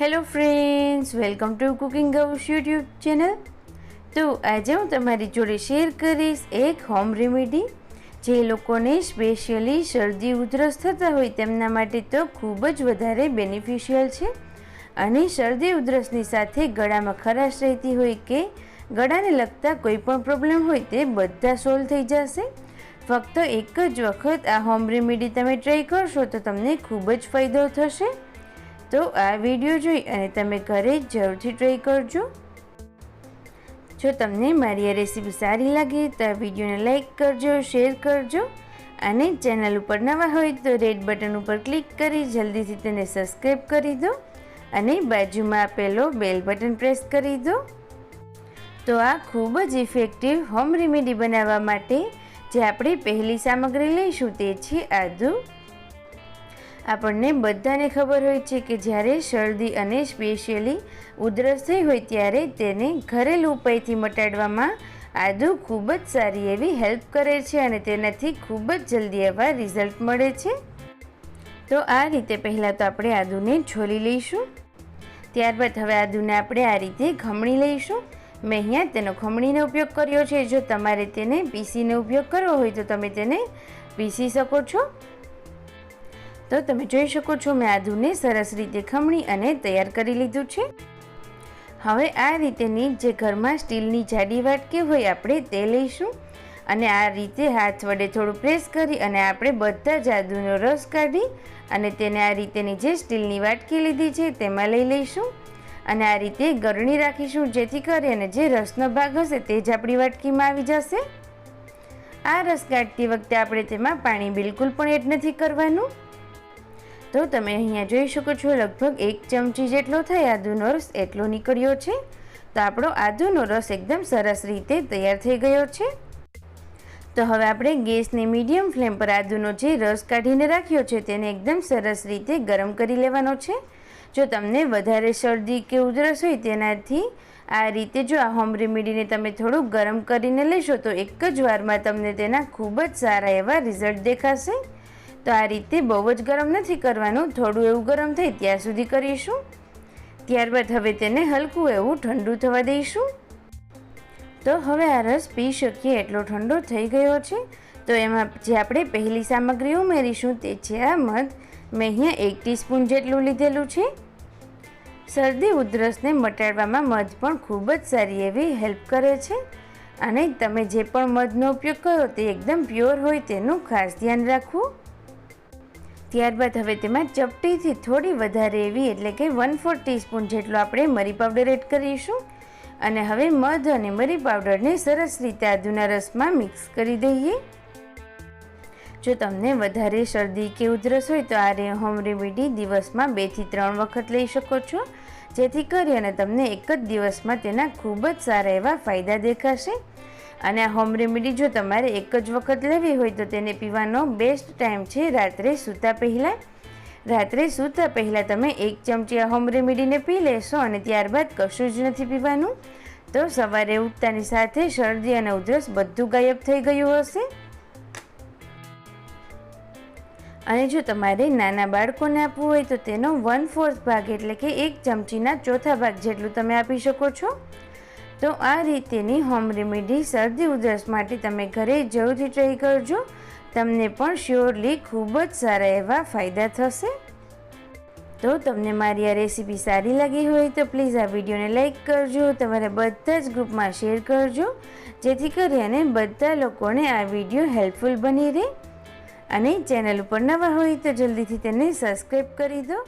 Hello friends welcome to cooking house YouTube channel તો આજે હું તમારી જોડે શેર કરીશ એક હોમ રેમેડી જે લોકોને સ્પેશિયલી શરદી ઉધરસ થતા હોય તેમના માટે તો ખૂબ જ વધારે બેનિફિશિયલ છે. અને શરદી ઉધરસની સાથે ગળામાં ખરાશ રહેતી હોય કે ગળાને લગતા કોઈ પણ પ્રોબ્લેમ હોય તે બધા સોલ્વ થઈ જશે. ફક્ત એક જ વખત આ હોમ રેમેડી તમે ટ્રાય કરશો તો તમને ખૂબ જ ફાયદો થશે. તો આ વીડિયો જોઈ અને તમે ઘરે જરૂરથી ટ્રાય કરજો. જો તમને મારી આ રેસીપી સારી લાગે તો આ વિડીયોને લાઇક કરજો શેર કરજો અને ચેનલ ઉપર નવા હોય તો રેડ બટન ઉપર ક્લિક કરી જલ્દીથી તેને સબસ્ક્રાઈબ કરી દો અને બાજુમાં આપેલો બેલ બટન પ્રેસ કરી દો. તો આ ખૂબ જ ઇફેક્ટિવ હોમ રેમેડી બનાવવા માટે જે આપણે પહેલી સામગ્રી લઈશું તે છે આદું આપણને બધાને ખબર હોય છે કે જ્યારે શરદી અને સ્પેશિયલી ઉધરસ થઈ હોય ત્યારે તેને ઘરેલું ઉપાયથી મટાડવામાં આદુ ખૂબ જ સારી એવી હેલ્પ કરે છે અને તેનાથી ખૂબ જ જલ્દી એવા રિઝલ્ટ મળે છે. તો આ રીતે પહેલાં તો આપણે આદુને છોલી લઈશું. ત્યારબાદ હવે આદુને આપણે આ રીતે ખમણી લઈશું. મેં અહીંયા તેનો ખમણીનો ઉપયોગ કર્યો છે. જો તમારે તેને પીસીનો ઉપયોગ કરવો હોય તો તમે તેને પીસી શકો છો. તો તમે જોઈ શકો છો મેં આદુને સરસ રીતે ખમણી અને તૈયાર કરી લીધું છે. હવે આ રીતેની જે ઘરમાં સ્ટીલની જાડી વાટકી હોય આપણે તે લઈશું અને આ રીતે હાથ વડે થોડું પ્રેસ કરી અને આપણે બધા જ આદુનો રસ કાઢી અને તેને આ રીતેની જે સ્ટીલની વાટકી લીધી છે તેમાં લઈ લઈશું. અને આ રીતે ગરણી રાખીશું જેથી કરી અને જે રસનો ભાગ હશે તે જ આપણી વાટકીમાં આવી જશે. આ રસ કાઢતી વખતે આપણે તેમાં પાણી બિલકુલ પણ એડ નથી કરવાનું. તો તમે અહીંયા જોઈ શકો છો, લગભગ એક ચમચી જેટલો થાય આદુનો રસ એટલો નીકળ્યો છે. તો આપણો આદુનો રસ એકદમ સરસ રીતે તૈયાર થઈ ગયો છે. તો હવે આપણે ગેસની મીડિયમ ફ્લેમ પર આદુનો જે રસ કાઢીને રાખ્યો છે, તેને એકદમ સરસ રીતે ગરમ કરી લેવાનો છે. જો તમને વધારે શરદી કે ઉધરસ હોય તેનાથી આ રીતે જો આ હોમ રેમેડીને તમે થોડું ગરમ કરીને લેશો, તો એક જ વારમાં તમને તેના ખૂબ જ સારા એવા રિઝલ્ટ દેખાશે. તો આ રીતે બહુ જ ગરમ નથી કરવાનું. થોડું એવું ગરમ થાય ત્યાં સુધી કરીશું. ત્યારબાદ હવે તેને હલકું એવું ઠંડુ થવા દઈશું. તો હવે આ રસ પી શકીએ, એટલો ઠંડો થઈ ગયો છે. તો એમાં જે આપણે પહેલી સામગ્રી ઉમેરીશું તે છે આ મધ. મેં અહીંયા એક ટીસ્પૂન જેટલું લીધેલું છે. શરદી ઉધરસને મટાડવામાં મધ પણ ખૂબ જ સારી એવી હેલ્પ કરે છે. અને તમે જે પણ મધનો ઉપયોગ કરો તે એકદમ પ્યોર હોય તેનું ખાસ ધ્યાન રાખવું. ત્યારબાદ હવે તેમાં ચપટીથી થોડી વધારે એવી એટલે કે વન ફોર ટીસ્પૂન જેટલો આપણે મરી પાવડર એડ કરીશું. અને હવે મધ અને મરી પાવડરને સરસ રીતે આદુના રસમાં મિક્સ કરી દઈએ. જો તમને વધારે શરદી કે ઉધરસ હોય તો આ હોમ રેમેડી દિવસમાં બેથી ત્રણ વખત લઈ શકો છો. જેથી કરી અને તમને એક જ દિવસમાં તેના ખૂબ જ સારા એવા ફાયદા દેખાશે. અને આ હોમ રેમેડી જો તમારે એક જ વખત લેવી હોય તો તેને પીવાનો બેસ્ટ ટાઈમ છે રાત્રે સૂતા પહેલાં. રાત્રે સૂતા પહેલાં તમે એક ચમચી આ હોમ રેમેડીને પી લેશો અને ત્યારબાદ કશું જ નથી પીવાનું. તો સવારે ઉઠતાની સાથે શરદી અને ઉધરસ બધું ગાયબ થઈ ગયું હશે. અને જો તમારે નાના બાળકોને આપવું હોય તો તેનો વન ફોર્થ ભાગ એટલે કે એક ચમચીના ચોથા ભાગ જેટલું તમે આપી શકો છો. તો આ રીતેની હોમ રેમેડી શરદી ઉધરસ માટે તમે ઘરે જરૂરથી ટ્રાય કરજો. તમને પણ શ્યોરલી ખૂબ જ સારા એવા ફાયદા થશે. તો તમને મારી આ રેસીપી સારી લાગી હોય તો પ્લીઝ આ વિડીયોને લાઇક કરજો, તમારા બધા જ ગ્રુપમાં શેર કરજો, જેથી કરી અને બધા લોકોને આ વીડિયો હેલ્પફુલ બની રહે. અને ચેનલ ઉપર નવા હોય તો જલ્દીથી તેને સબસ્ક્રાઈબ કરી દો.